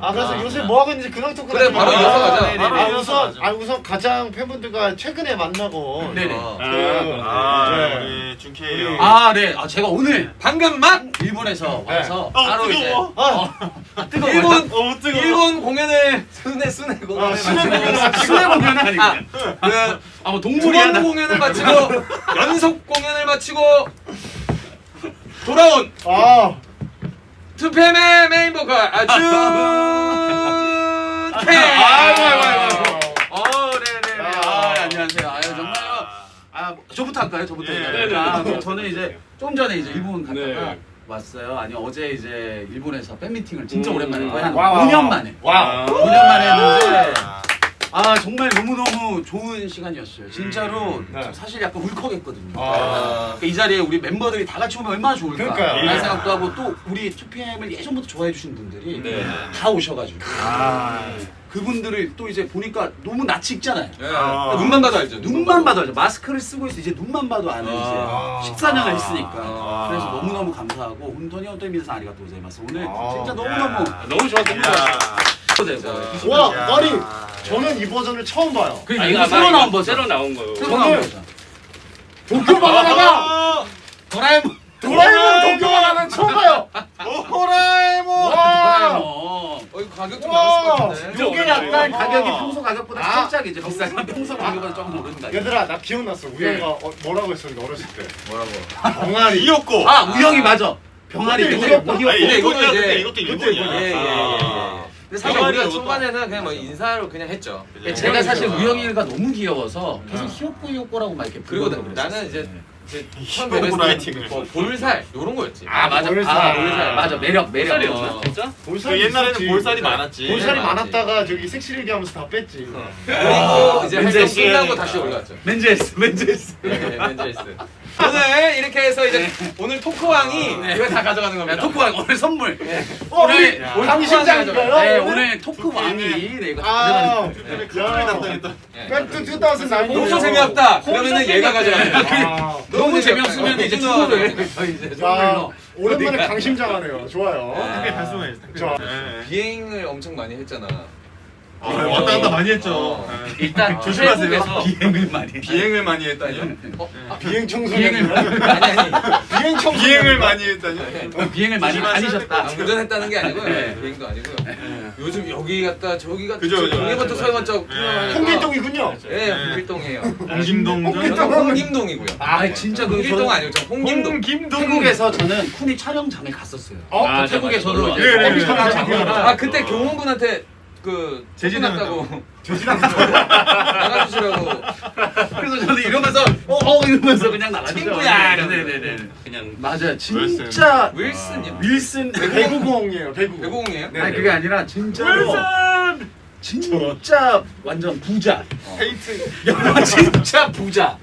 아 그래서 요새 뭐 하고 있는지 근황 토크 그래, 바로 이어서 가자. 아, 바로 아, 이어서 우선 가자. 아 우선 가장 팬분들과 최근에 만나고 네네. 어. 아, 네. 우리 준케이 형. 아, 네. 아, 제가 오늘 방금 막 일본에서 와서 어, 바로 뜨거워. 아, 뜨거워. 일본 어, 뜨거워. 일본 공연을 순회 순회 공연을 아, 순회 마치고 수뇌 공연 아니고. 아, 그 아, 뭐. 두번 나. 공연을 마치고 연속 공연을 마치고 돌아온 아 투팸의 메인 보컬 아, 준케. 아이고, 아이고, 아이고. 어, 네네네. 아. 아, 안녕하세요. 아유, 정말요. 아, 저부터 할까요? 저부터 네. 할까요? 네, 아, 네. 저는 이제 좀 전에 이제 일본 갔다가 네. 왔어요. 아니 어제 이제 일본에서 팬 미팅을 진짜 음. 오랜만에 거의 한 와, 와, 5년 와. 만에 와 5년 만에 했는데 아 정말 너무너무 좋은 시간이었어요. 진짜로 네. 저 사실 약간 울컥했거든요. 아. 그러니까 이 자리에 우리 멤버들이 다 같이 오면 얼마나 좋을까 그러니까요. 라는 예. 생각도 하고 또 우리 2PM을 예전부터 좋아해 주신 분들이 네. 다 오셔가지고 아. 그분들을 또 이제 보니까 너무 낯이 익잖아요. 예. 아. 눈만 봐도 알죠. 눈만 봐도 알죠. 마스크를 쓰고 있어 이제 눈만 봐도 아는 아. 이제 14년을 했으니까. 아. 그래서 너무너무 감사하고 혼돈이 혼돈이 미사 아리가또 고자이마스. 오늘 아. 진짜 야. 너무너무 너무. 좋았어요. 와 야. 아니 저는 이 버전을 처음 봐요 아니, 이거 새로 나온 버전. 새로 나온 거요. 새로 나온 저는- 버전. 도쿄 바나나가 도라에몽. 도라에몽 도쿄 바나나 처음 봐요 호라에몽. 와 도라에몽. 어, 이거 가격 좀 와. 나왔을 것 같은데. 요게 약간 와. 가격이 평소 가격보다 아. 살짝 이제 비싸면 평소 가격보다 조금 오른다. 얘들아 나 기억났어 우영이가 어, 뭐라고 했었는데 어렸을 때 뭐라고? 병아리 이었고. 아 우영이 맞아. 병아리 그때 이거- 이거 아니, 근데 이것도 이제- 이것도 일본이야. 예, 예, 예, 아. 예. 근데 사실 우리가 초반에는 그냥 뭐 인사로 그냥 했죠. 네. 제가 사실. 우영이가 너무 귀여워서 계속 히오꼬 히오꼬라고 막 이렇게 그리고 부르고 나, 나는 이제 처음 라이팅을. 때 뭐, 볼살 요런 거였지. 아 맞아 볼살. 아 볼살 맞아 매력 매력? 어. 진짜? 그 옛날에는. 볼살이 많았지. 볼살이 네, 많았다가 저기 섹시리기 하면서 다 뺐지 그리고 이제 활동 S. 끝나고 다시 올라왔죠. 멘즈에스 멘즈에스 네, 멘즈에스. 오늘 이렇게 해서 이제 오늘 토크왕이 네. 이거 다 가져가는 겁니다. 야, 토크왕 오늘 선물 어, 오늘 우리 오늘 강심장인가요? 네 오늘? 오늘 토크왕이 네, 이거 다아 가져가는 그걸 담당했던. 백투 2009 너무 재미없다. 그러면은 얘가. 아, 너무 재미없으면 어, 이제. 저희 이제 야, 선물로 오랜만에 강심장하네요 좋아요. 자. 네. 비행을 엄청 많이 했잖아. 아, 왔다 갔다 많이 했죠. 어. 네. 일단 조심하세요. 비행을 많이 비행을 많이 했다뇨? 어? 아, 비행 청소년 비행을 아니 아니. 비행 청소년 비행을 많이 했다뇨? 어, 비행을 많이 조심하셔야 다니셨다 아, 운전했다는 게 아니고요. 네. 비행도 아니고요. 요즘 여기 갔다 저기 갔다 그죠, 그죠. 저기부터 맞아, 서해번쩍 네. 홍길동이군요 예, 홍길동이에요. 홍김동. 저는 홍김동이고요. 아 진짜 그 홍길동 저는 아니고 저 홍김동. 홍김동. 태국에서 저는 쿠니 촬영장에 갔었어요 어? 저 맞아, 태국에서도 맞아. 이제 네, 네, 네. 아 그때 경호군한테 그 제지당했다고. 제지당했다고 나가주시라고. 그래서 저는 이러면서 어, 어 이러면서 그냥 나가죠. 친구야, 네네네 그냥 맞아요. 진짜 윌슨이요. 윌슨 배구공이에요 배구공. 배구공이에요? 네. 아니 그게 아니라 진짜로 진짜 완전 부자. 페이트. 영화 진짜 부자.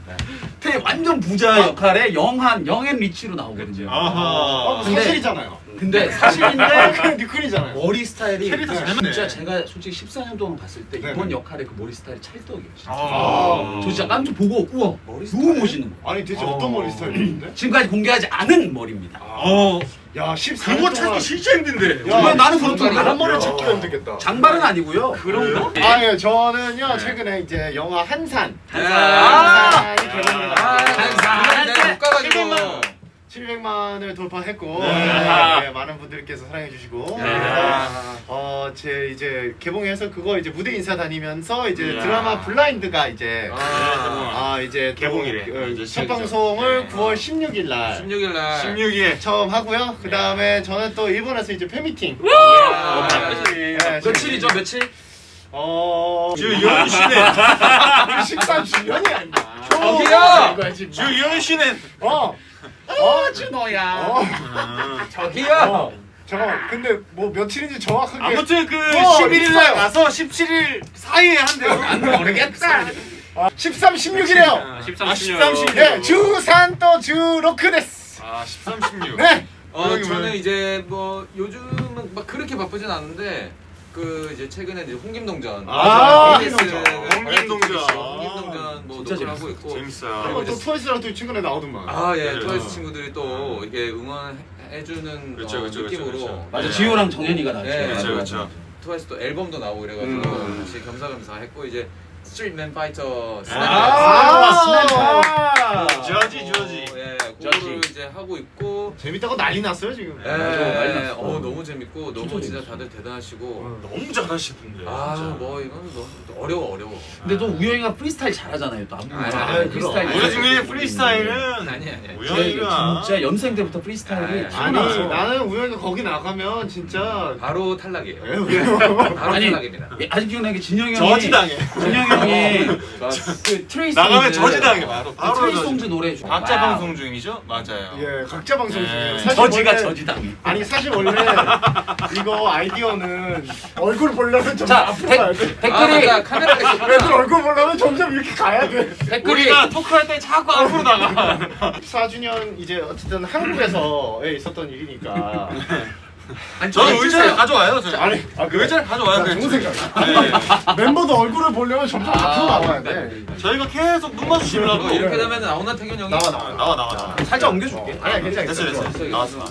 태 완전 부자 역할에 영한 영앤 리치로 나오거든요. 어, 아하. 근데- 사실이잖아요 근데 사실인데 그 니클이잖아요 머리 스타일이 캐릭터 잘 맞네. 진짜 제가 솔직히 14년 동안 봤을 때 네, 이번 네. 역할의 그 머리 스타일이 찰떡이에요 진짜. 아. 저 진짜 깜짝 보고 우와 머리 너무 멋있는 거 아니 대체 어 떤 머리 스타일인데? 지금까지 공개하지 않은 머리입니다 어. 야 14년 그거 찾기 진짜 힘든데. 야, 왜 나는 그렇던데 다른 머리 찾기가 힘들겠다 장발은 아니고요 그런 거? 아, 예, 저는요 최근에 이제 영화 한산 한산. 한산이 개봉을 아, 한산. 내가 못 가가지고. 700만 700만을 돌파했고 네. 네, 네, 많은 분들께서 사랑해 주시고 네. 그래서 어, 제 이제 개봉해서 그거 이제 무대 인사 다니면서 이제 이야. 드라마 블라인드가 이제 아, 아 이제 또, 개봉이래. 어, 이제 첫 시작이죠. 방송을 네. 9월 16일 날 16일 날. 16일. 처음 하고요. 그 다음에 저는 또 일본에서 이제 팬미팅. 아, 네, 며칠이죠 며칠? 어. 주연 씨는. 13주년이 아니야. 저기요! 주연 씨는. 어. 어 준호야 어. 저기요! 어. 잠깐만. 근데 뭐 며칠인지 정확하게. 아무튼 그 어, 11일 날 있어요. 가서 17일 사이에 한대요. 모르겠다 아, 13, 16이래요. 아, 13, 아, 13, 16. 네, 주산 또 주로크 데스. 아, 13, 16. 네. 어, 저는 왜? 이제 뭐 요즘은 막 그렇게 바쁘진 않은데 그 이제 최근에 이제 홍김동전, 아, KBS 홍김동전. 홍김동전. 홍김동전 뭐 진짜 녹음을 하고 있고 재밌어요. 그리고 또 트와이스랑 또 친구네 나오더만. 아 예, 그래요. 트와이스 친구들이 또 이렇게 응원해주는 그렇죠, 어, 그렇죠, 느낌으로 그렇죠, 그렇죠. 맞아 지효랑 정연이가 나왔죠 네, 그렇죠, 그렇죠. 트와이스 또 앨범도 나오고 그래가지고 음. 같이 겸사겸사 했고 이제 스트릿맨 파이터 스냅 아, 아, 스냅. 저지, 저지. 예, 저지. 그거를 이제 하고 있고 재밌다고 난리 났어요 지금. 예, 난리 났어. 어 너무 재밌고 너무 진짜. 다들 대단하시고 너무 잘하시던데. 아 진짜. 뭐 이거는 너무 어려워 어려워 근데 또 우영이가 프리스타일 잘하잖아요. 또 안무. 아, 그럼. 프리스타일. 우리 중에 프리스타일은 아니 아니 우영이가 진짜 연생 때부터 프리스타일이 아, 아니 튀어나와서. 나는 우영이가 거기 나가면 진짜 바로 탈락이에요 왜, 왜요? 바로 아니, 탈락입니다 예, 아직 기억나게 진영이 형이 저지당해. 진영이 형이 그 트레이스 나가면 저지당해 바로. 그 바로 트레이스 저지. 송즈 노래 중 각자 방송 중이죠? 맞아요. 예 각자 방송 네. 사실 저지가 원래- 저지당해. 아니 사실 원래 이거 아이디어는 얼굴 보려면 좀 자, 앞으로 댓- 가야 돼. 아 댓글이 카메라가 있어 애들 얼굴 보려면 점점 이렇게 가야 돼. 댓글이 우리가 토크할 때 자꾸 앞으로 나가. 14주년 이제 어쨌든 한국에서에 있었던 일이니까. 아니 저는 저는 의자를 가져와요. 저. 아니 아그 의자를 가져와야 돼. 좋은 생각. 네. 멤버도 얼굴을 보려면 점점 아, 앞으로 나와야 돼. 저희가 계속 눈 마주치려고. 어, 이렇게 되면 나오나 태균 형이 나와 나와. 나와 나와 나와. 살짝 옮겨줄게. 아니야 괜찮아. 됐어 됐어. 나왔어. 아,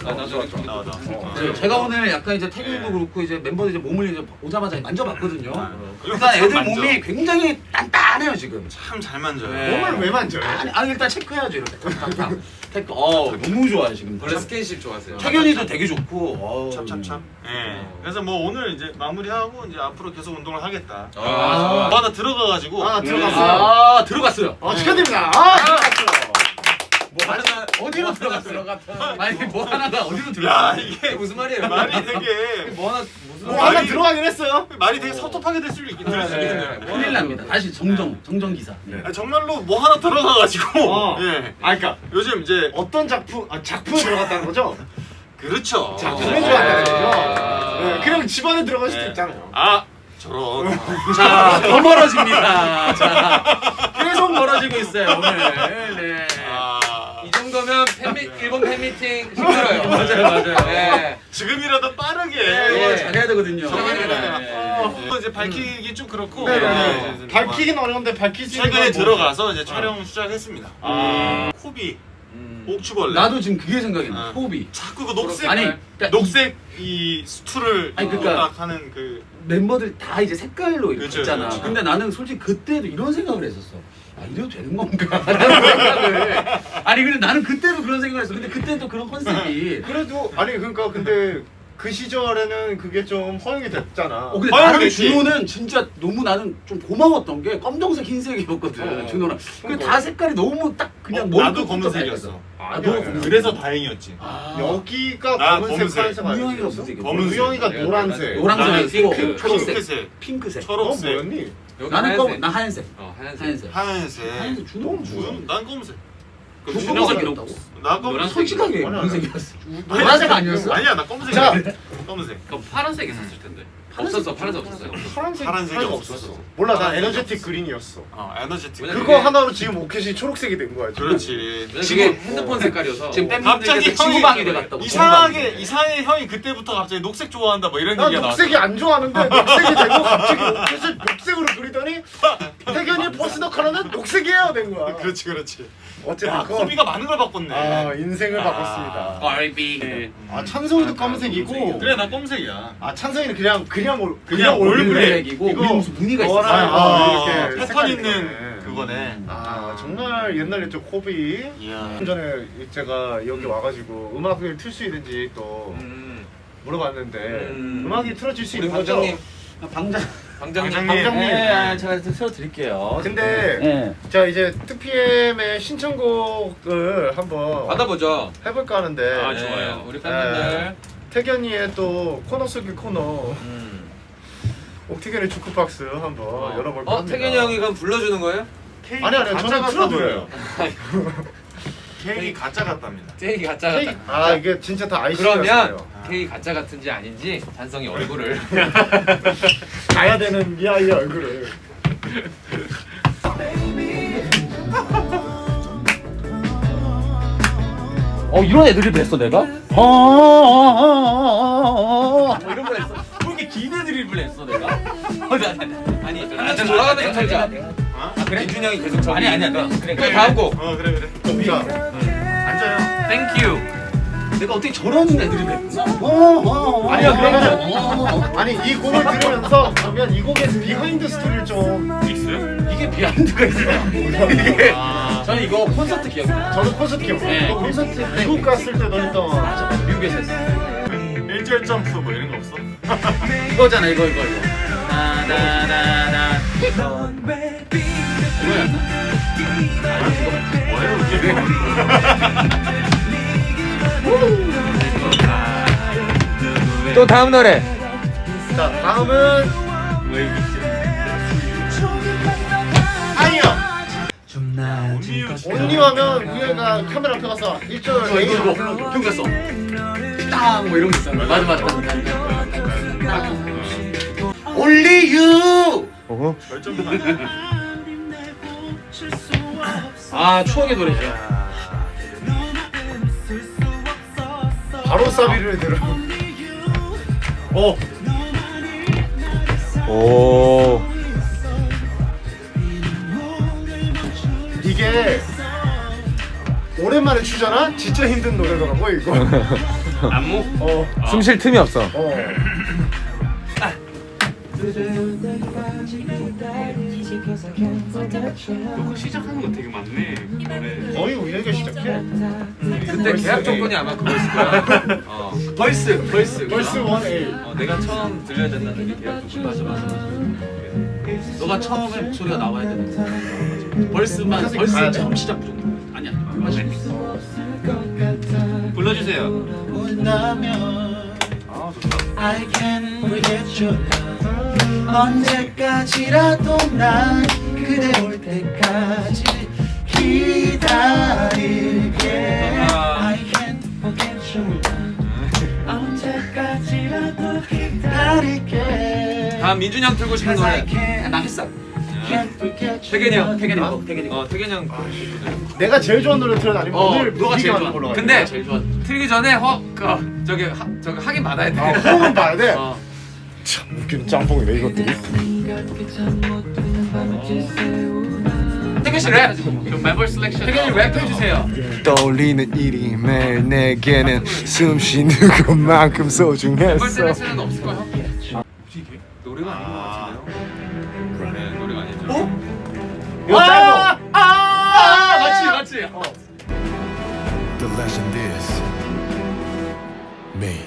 나와 나와. 어. 네, 제가 오늘 약간 이제 태균도 그렇고 이제 멤버들 이제 몸을 이제 오자마자 만져봤거든요. 일단 참 애들 만져. 몸이 굉장히 단단해요 지금. 참잘 만져요. 네. 몸을 왜 만져요? 아니, 아니 일단 체크해야죠 이렇게. 체크. 어 너무 좋아요 지금. 원래 스킨십 좋아하세요 태균이도 되게 좋고. 어, 찹찹찹. 예. 어. 그래서 뭐 오늘 이제 마무리하고 이제 앞으로 계속 운동을 하겠다. 아, 좋아. 뭐 하나 들어가가지고. 아, 네. 들어갔어요. 아 들어갔어요. 어 축하드립니다. 아 들어갔어. 뭐 하나 어디로 들어갔어요? 아니 뭐 하나가 어디로 야 들어갔어요? 이게 무슨 말이에요 말이 되게 뭐 하나 무슨 뭐? 하나 말이- 들어가긴 했어요. 말이 되게 섭섭하게 될 수도 있긴 들을 수 네. 있겠네요. 뭐 큰일 납니다. 다시 정정 정정 기사. 네. 아니, 정말로 뭐 하나 들어가가지고. 어. 예. 아 그러니까 요즘 이제 어떤 작품 아 작품에 들어갔다는 거죠? 그렇죠. 작품에 어. 들어갔다는 아. 거죠. 네, 그냥 집안에 들어갈 수도 네. 있잖아요. 아 저런. 자, 더 멀어집니다. 자, 계속 멀어지고 있어요 오늘. 네. 아. 이 정도면 팬미, 일본 팬미팅 힘들어요 맞아요, 맞아요. 네. 지금이라도 빠르게. 예. 잘해야 되거든요. 네. 되거든요. 어, 이제 밝히기 좀 그렇고. 네, 네, 네. 이제 밝히긴 어려운데 있는 최근에 건 뭐- 들어가서 이제 촬영 시작했습니다. 아. 코비, 음. 옥추벌레. 나도 지금 그게 생각이 나. 아. 호흡이. 자꾸 그 녹색 아니, 그러니까 녹색 이 수트를 아니, 그러니까- 딱 하는 그 멤버들 다 이제 색깔로 그쵸, 있잖아. 그쵸. 근데 나는 솔직히 그때도 이런 생각을 했었어. 아 이래도 되는 건가? 라는 생각을. 아니 근데 나는 그때도 그런 생각을 했어. 근데 그때도 그런 컨셉이. 그래도 아니 그러니까 근데 그 시절에는 그게 좀 허용이 됐잖아. 어 근데 나는 됐지. 준호는 진짜 너무 나는 좀 고마웠던 게 검정색 흰색이었거든 어. 준호랑. 그 그러니까. 다 색깔이 너무 딱 그냥 어, 머리 나도 끝부터 검은색이었어. 다 아, 아, 너 아니야. 그래서 다행이었지. 아, 여기가 나 검은색, 검은색. 파란색 우영이가 아니었어? 검은색. 우영이가 네, 노란색. 노란색 나는 있고 핑크, 초록색, 핑크색, 핑크색. 너 초록색, 뭐였니? 여기 나는 하얀색. 검, 나 하얀색. 어 하얀색, 하얀색. 하얀색. 하얀색 준호 뭐야? 준- 난 검은색. 그럼 준호가 준호색이라고? 나 검은색. 솔직하게 아니야, 무슨 아니야. 색이었어? 노란색 아니었어? 아니야 나 검은색. 자. 검은색. 그럼 파란색 있었을 텐데 없었어 파란색 없었어요 파란색 파란색이 파란색 없었어. 몰라 난 파란색이 에너제틱 없었어. 그린이었어. 어 에너제틱. 왜냐면 그거 그게- 하나로 지금 오켓이 초록색이 된 거야. 지금. 그렇지. 지금 지금- 핸드폰 색깔이어서 지금 팬- 팬분들께서 형이 지구방이 돼갔다고, 이상하게 지구방이. 이상하게 형이 그때부터 갑자기 녹색 좋아한다 뭐 이런 난 얘기가 나왔어. 녹색이 안 좋아하는데 녹색이 되고 갑자기 오켓을 녹색으로 그리더니 태견이 퍼스널 컬러는 녹색이에요 된 거야. 그렇지 그렇지. 어쨌든 야 그건 코비가 많은 걸 바꿨네. 아 인생을 아. 바꿨습니다. RB. 아 찬성이도 검은색이고 그래 나 검은색이야. 아 찬성이는 그냥 그냥 올 그냥 얼굴색이고 이거 무슨 무늬가 있어. 너랑- 아, 아, 이렇게 패턴 색깔이 있는 있네. 그거네. 아 정말 옛날에 저 코비 이야. 좀 전에 제가 여기 와가지고 음악을 틀 수 있는지 또 음. 물어봤는데 음. 음. 악이 틀어질 수 우리 있는 거죠? 방장님 방장. 방장님 방장님. 네, 아, 제가 틀어 드릴게요. 근데 네. 자 이제 2PM의 신청곡을 한번 받아보죠 해볼까 하는데 아, 네, 좋아요. 우리 팬분들 태견이의 또 코너 속의 코너 음. 옥태견의 주크박스 한번 열어볼까 어? 합니다. 태균이 형이 그럼 불러주는 거예요? 아니 아니 저는 틀어드려요 케이크 가짜 같답니다. 케이크 가짜 같다 아 이게 진짜 다 그러면 아이시였어요 케이 크 가짜 같은지 아닌지 단성이 얼굴을 가야 되는 이 아이의 얼굴을 어 이런 애드립을 했어 내가? 어, 뭐 이런 걸 했어. 뭐 이렇게 긴 애드립을 했어 내가? 어, 나- 나- 아니 하나씩 돌아가면서 털자 어? 아 그래? 준이 형이 계속 저기 아니 아니 아니. 있으니까. 그래 그래 다음 곡 어 그래 그래. 자 앉아요. 땡큐 내가 어떻게 저런 애들이 됐구나. 어, 어, 어. 아니야 어, 그러면 어. 아니 이 곡을 들으면서 그러면 이 곡의 비하인드 스토리를 좀 있어요? 이게 비하인드가 있어요. 이게 아. 저는 이거 콘서트 기억나요. 저는 콘서트 기억. 네. 너 콘서트 미국 갔을 때너 했던 맞아, 미국에서 했어. 일절 점프 뭐 이런 거 없어? 이거잖아, 이거, 이거, 이거. 나나나나. 이거야. 뭐예요 이게? 또 다음 노래. 자 다음은 아니요. 온리하면 위에가 카메라 앞에 가서 1절 이거, 이거. 땅! 뭐 이런 거 있잖아. 맞아, 맞아. Only you! 아, 추억의 노래죠. 바로 사비를 들어. 어. 오. 이게 오랜만에 추잖아? 진짜 힘든 노래더라고 이거. 안무? 어. 숨 쉴 틈이 없어. 어. 시작하는 거 되게 많네 노래 거의 우리에게 시작해. 그때 계약 조건이 아마 그거였을 거야. 어. 벌스, 벌스. 벌스 원 A. 어, 내가 처음 들려야 된다는 게 계약 조건. 맞아, 맞아, 맞아. 너가 처음에 목소리가 나와야 되는 벌스만, 가야 벌스 돼. 처음 시작 무조건. 아니야. 맞아. 불러주세요 아 좋다 I can forget your love 언제까지라도 난 그대 올 때까지 기다릴게 아. I can forget love 언제까지라도 기다릴게 다음 민준이 형 틀고 싶은 노래. can 나 했어 Can't forget 태균이 형, 태균이 love. 형, 태균이 형. 어, 태균이 형. 내가 제일 좋아하는 노래 틀어 아니면 어, 오늘 너가 제일 좋아 하는 걸로 근데-. 제일 좋아 틀기 전에 허, 그, 저기, 하, 저기 하긴 받아야 돼. 아, 호흡은 봐야 돼. 어. 참 웃기는 짬뽕이네 이것들이. 태균 씨 랩. 좀 멤버 셀렉션. 태균이 랩 해주세요. 떠올리는 일이 매일 내게는 숨 쉬는 것만큼 멤버 소중했어 셀렉션은 없을 거야. 혹시 이게 노래가 아닌 것 같은데요? 네, 노래가 아니죠. 어? 이거 짧아. 아, 아, 맞지 맞지 어. The legend is me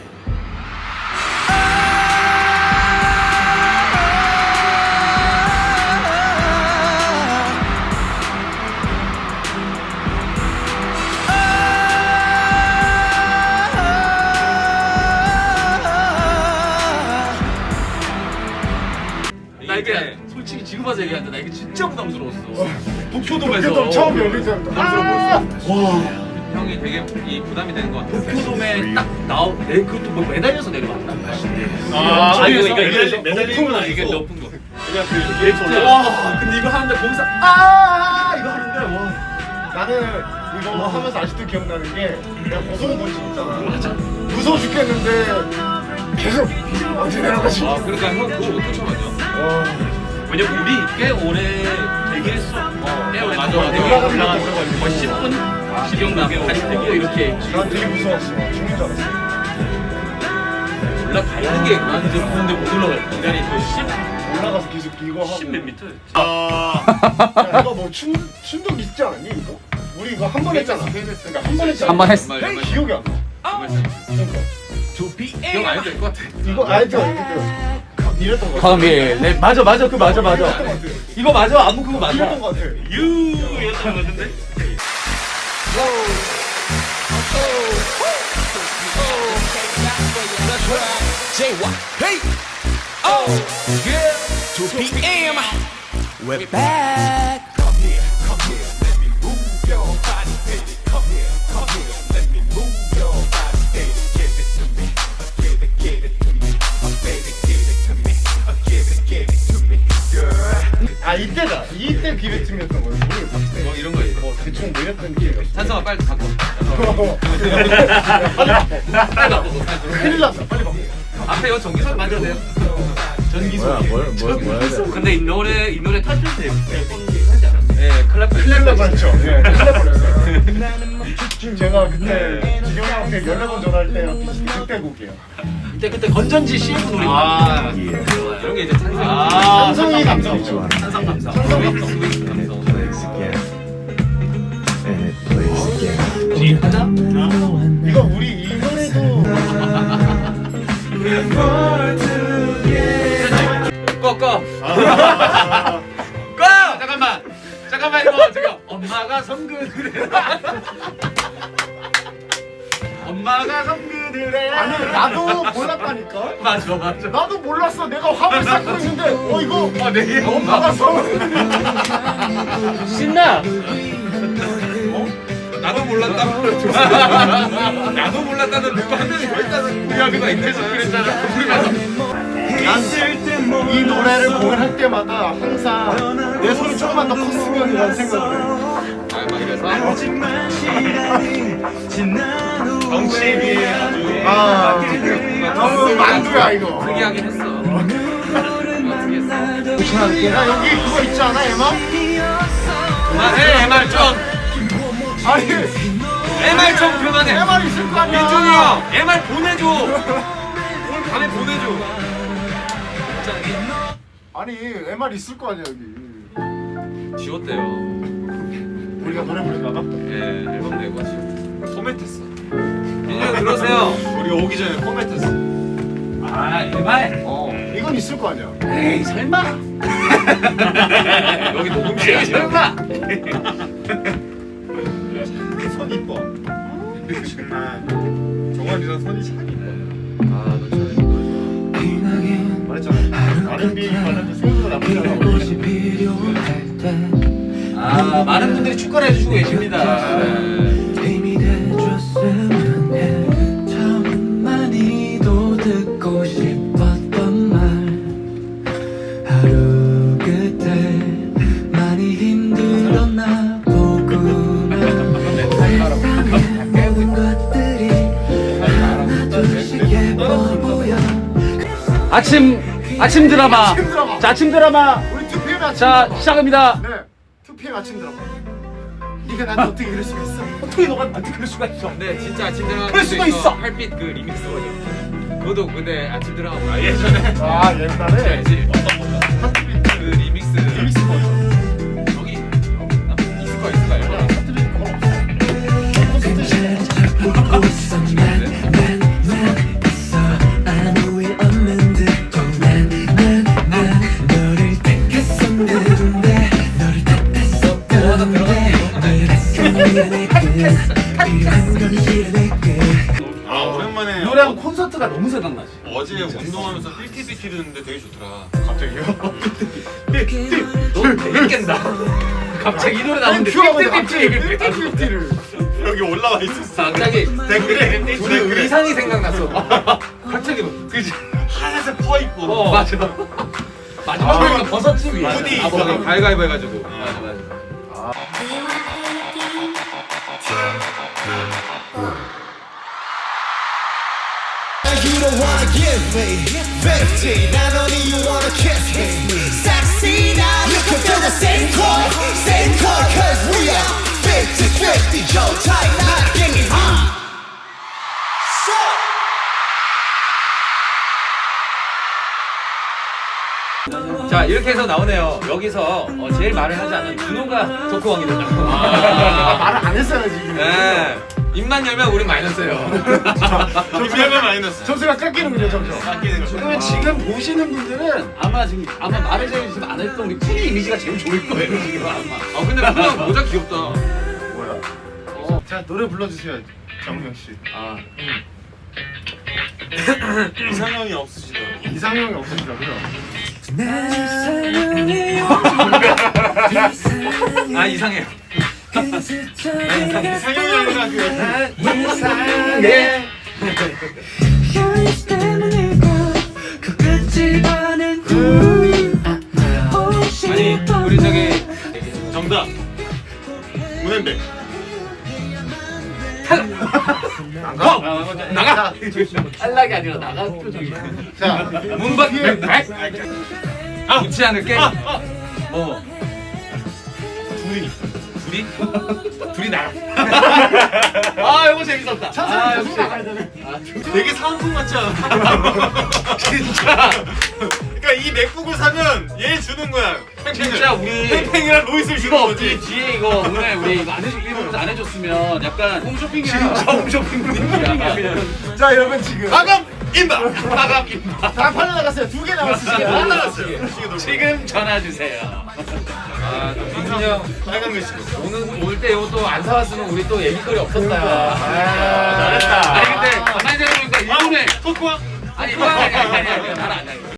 부담스러웠어. 도쿄돔에서. 도쿄돔 처음 때 부담스러웠어 와. 형이 되게 이 부담이 되는 것 같아요. 도쿄돔에 딱 나오 내 그것도 뭐 매달려서 내려왔단 말이야 아, 아, 이거, 이거 이거, 이거 매달리는 건 이게 아니고. 높은 거. 그냥 그 예술 와 근데 이거 하는데 거기서 아! 이거 하는데 와 나는 이거 하면서 아직도 기억나는 게 내가 본식 있잖아. 맞아. 무서워 죽겠는데 계속 어디 내려가지. 아, 그러니까 형 그거 못 쫓아가죠. 왜냐면 우리 꽤 오래 되게 했어 꽤 오래 맞아, 맞아. 올라가는 거의 10분 지경남 다시 되고 이렇게 난 되게 무서웠어. 죽는 줄 알았어. 올라가는 게 나는 이제 무서운데 못 올라갈 기간이 그 올라가서 계속 이거 하고. 10몇 미터 야, 이거 뭐 춤 춤도 있지 않니 이거? 우리 이거 한 번 했잖아. 그러니까 한 번 했잖아. 한번 했어. 왜 기억이 안 나? 그러니까. 형 아니 될것 같아. 이거 알죠? 이거 이랬던 거 같아. 컴이 네 맞아 맞아 그 맞아 맞아. 거. 이거 맞아 안무 그거 맞아. 이랬던 거 같아. 유였던 것 같은데? We're back 이때다. 이때 봤을 때. 뭐 이런 거 거. 뭐 대충 뭐 이랬던 기회였어. 찬성아 빨리 갖고. 빨리 바꿔 큰일 났어. 빨리 바꿔. 앞에 이거 전기선 만져도 돼요. 전기소 뭐야 해야 돼 근데 이 노래 이 노래 탈출 때 몇번 하지 않았어? 예. 큰일. 예, 뻔했어요. 제가 그때 지경한테 14번 전화할 때 그때 곡이에요. 그때 그때 건전지 CF 노래. 아, 이런 게 이제 찬성. 아, 찬성이 감성. 찬성 감성. 우리 하나? 이거 우리 이 노래도 꺼 꺼. 꺼! 잠깐만. 잠깐만 이거 지금 엄마가 해. 엄마가 성 해. 아니 나도 몰랐다니까. 맞아 맞아. 나도 몰랐어. 내가 화를 쌓고 있는데 어 이거 아, 내 엄마가 서 신나. 나도 몰랐다. 나도 몰랐다는 누가 한 명이 더 있다는 우리가 그거 인터에서 그랬잖아. 우리 가서. 이 노래를 공연할 때마다 항상 내 손이 조금만 더 컸으면 이런 생각을 해. 아, 막 이래서 정치기 아주. 아, 너무 만두야 이거. 특이하긴 했어. 어떻게 했어? 야 여기 그거 있지 않아 에마? 그만해 MR 좀. 아니 MR 좀 그만해. 에마 있을 거 아니야. 민준이 형 MR 보내줘. 오늘 밤에 보내줘. 아니 MR 있을 거 아니야 여기. 지웠대요. 우리가 노래 부르다가. 예, 앨범 내고 지웠. 포맷했어. 민준이 형 들어오세요. 우리가 오기 전에 포맷했어. 아 제발. 어 이건 있을 거 아니야. 에이 설마. 여기 녹음실이야. 에이 설마. 손 이뻐. 정말 정원이랑 손이 참 이뻐. 아, 너 진짜 이거 말했잖아. R&B 관련된 생각도 나쁘지 않아. 아 많은 분들이 축하를 해주시고 계십니다. 네. 아침 아침 드라마. 아침 드라마. 자 아침 드라마. 우리 2PM 아침 자 드라마. 시작합니다. 네. 2PM 아침 드라마. 네가 나한테 어떻게 그럴 수가 있어? 어떻게 너가 나한테 그럴 수가 있어? 근데 진짜 아침 드라마 그럴 수가 있어. 햇빛 그 리믹스 버전. 그것도 근데 아침 드라마 아 예전에 아 옛날에 알지? 아 오랜만에 노래하고 콘서트가 너무 생각나지. 어제 운동하면서 삐티삐티 듣는데 되게 좋더라. 갑자기요? 너 되게 깬다. 갑자기 이 노래 나오는데 삐삐삐삐. 삐삐삐삐를 여기 올라와 있었어. 갑자기 댓글에 우리 댓글에 의상이 생각났어. 갑자기 뭐 그지 하얀색 퍼 입고. 어 맞아. 마지막에 버섯지 위에. 후디 아, 있어. 뭐, 가위가위보 해가지고. 맞아 맞아. You don't wanna give me 50 Not only you wanna kiss me. Sexy now You can feel the same chord Same chord Cause we are 50-50状態 Not getting 자 이렇게 해서 나오네요. 여기서 어, 제일 말을 하지 않은 준호가 토크왕이 된다. 아, 말을 안 했어야지. 네. 입만 열면 우리 마이너스예요. 비하면 마이너스. 점수가 깎이는군요 점수. 깎이는 거. 그러면 지금 보시는 분들은 아마 지금 아마 말을 제일 지금 안 했던 우리 쿠리 이미지가 제일 좋을 거예요 지금 아마. 아 근데 그냥 모자 귀엽다. 뭐야? 어, 자 노래 불러주세요 정명 씨. 아 이상형이 없으시다. 이상형이 없으시다고요? 아 이상해요. 아니 우리 저기 정답. 문현배. 나가. 나가. 탈락이 아니라 나가 표정이. 자 문박 뒤에 아, 웃지 않을게. 어. 둘이. 둘이? 둘이 나가. 아, 이거 재밌었다. 아, 찬성이 역시. 되네. 되게 사은품 같지 않아? 진짜. 그러니까 이 맥북을 사면 얘 주는 거야. 진짜 우리 팽팽이랑 로이스를 주는 이거 거지. 뒤, 뒤에 이거 오늘 우리 이거 안 해주 일본에서 안 해줬으면 약간 홈쇼핑이야. 진짜 홈쇼핑 분위기야. 자 여러분 지금 마감 임박. 마감 임박. 다 팔려 나갔어요. 두개 남았어요. 지금. 다 나갔어요. 지금 전화 주세요. 아, 또 민준이 형 빨간 글씨로. 오늘 올때 이거 또 안 사왔으면 우리 또 얘기거리 없었다. 아, 잘했다. 아니 근데 가만히 생각해보니까 일본에 토크와 아니 아니 아니 아니 아니 나는 아니야.